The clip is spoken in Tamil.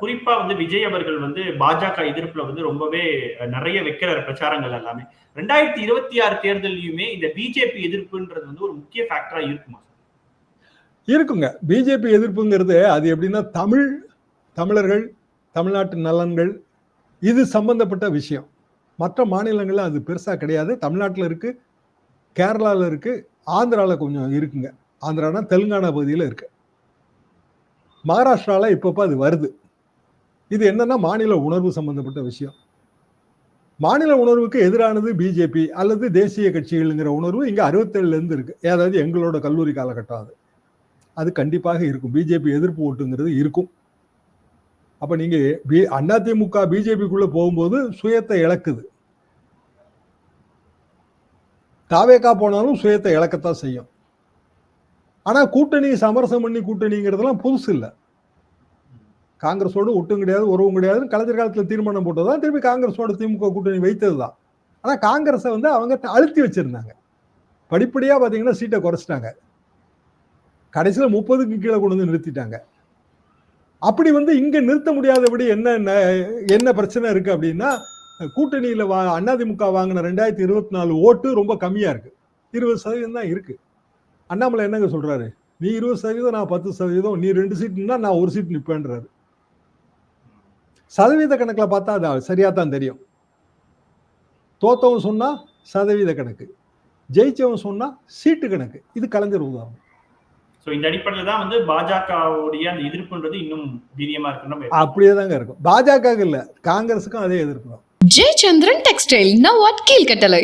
குறிப்பா வந்து விஜய் அவர்கள் வந்து பாஜக எதிர்ப்புல வந்து ரொம்பவே நிறைய வைக்கிறார் பிரச்சாரங்கள் எல்லாமே. ரெண்டாயிரத்தி இருபத்தி ஆறு தேர்தலையுமே இந்த பிஜேபி எதிர்ப்புன்றது வந்து ஒரு முக்கிய ஃபேக்டரா இருக்குமா இருக்குங்க. பிஜேபி எதிர்ப்புங்கிறது அது எப்படின்னா தமிழ் தமிழர்கள் தமிழ்நாட்டு நலன்கள் இது சம்பந்தப்பட்ட விஷயம். மற்ற மாநிலங்களில் அது பெருசாக கிடையாது. தமிழ்நாட்டில் இருக்குது கேரளாவில் இருக்குது ஆந்திராவில் கொஞ்சம் இருக்குங்க. ஆந்திரானா தெலுங்கானா பகுதியில் இருக்குது மகாராஷ்டிராவில் இப்பப்போ அது வருது. இது என்னன்னா மாநில உணர்வு சம்பந்தப்பட்ட விஷயம். மாநில உணர்வுக்கு எதிரானது பிஜேபி அல்லது தேசிய கட்சிகள்ங்கிற உணர்வு இங்க 67 இருந்து ஏதாவது எங்களோட கல்லூரி காலகட்டம் அது. அது கண்டிப்பாக இருக்கும். பிஜேபி எதிர்ப்பு ஓட்டுங்கிறது இருக்கும். அப்போ நீங்கள் பி அதிமுக பிஜேபிக்குள்ளே போகும்போது சுயத்தை இழக்குது. தாவேக்கா போனாலும் சுயத்தை இழக்கத்தான் செய்யும். ஆனா கூட்டணி சமரசம் பண்ணி கூட்டணிங்கிறதெல்லாம் புதுசு இல்லை. காங்கிரஸோடு ஒட்டும் கிடையாது உறவும் கிடையாது. கலைஞர் காலத்தில் தீர்மானம் போட்டதுதான் திருப்பி காங்கிரஸோட திமுக கூட்டணி வைத்ததுதான். ஆனா காங்கிரஸை வந்து அவங்க அழுத்தி வச்சிருந்தாங்க. படிப்படியாக பார்த்தீங்கன்னா சீட்டை குறைச்சிட்டாங்க. கடைசியில் முப்பதுக்கு கீழே கொண்டு வந்து நிறுத்திட்டாங்க. அப்படி வந்து இங்கே நிறுத்த முடியாதபடி என்ன ந- என்ன பிரச்சனை இருக்குது அப்படின்னா கூட்டணியில் வா அதிமுக வாங்கின ரெண்டாயிரத்தி இருபத்தி நாலு ஓட்டு ரொம்ப கம்மியாக இருக்குது இருபது சதவீதம் தான் இருக்குது அண்ணாமலை என்னங்க சொல்றாரு? நீ இருபது சதவீதம் நான் பத்து சதவீதம் நீ ரெண்டு சீட்னா நான் ஒரு சீட் நிப்பேன்றாரு. சதவீத கணக்கில் பார்த்தா அது சரியா தான் தெரியும். தோத்தவன் சொன்னா சதவீத கணக்கு. ஜெயிச்சவன் சொன்னா சீட்டு கணக்கு. இது கலைஞர் உதாரணம். சோ இந்த அடிப்படையில தான் வந்து பாஜகவுடைய அந்த எதிர்ப்புன்றது இன்னும் வீரியமா இருக்குன்னு அப்படியே தாங்க இருக்கும். பாஜக இல்ல காங்கிரஸுக்கும் அதே எதிர்ப்பு தான். Jayachandran textile now at Keelkattalai.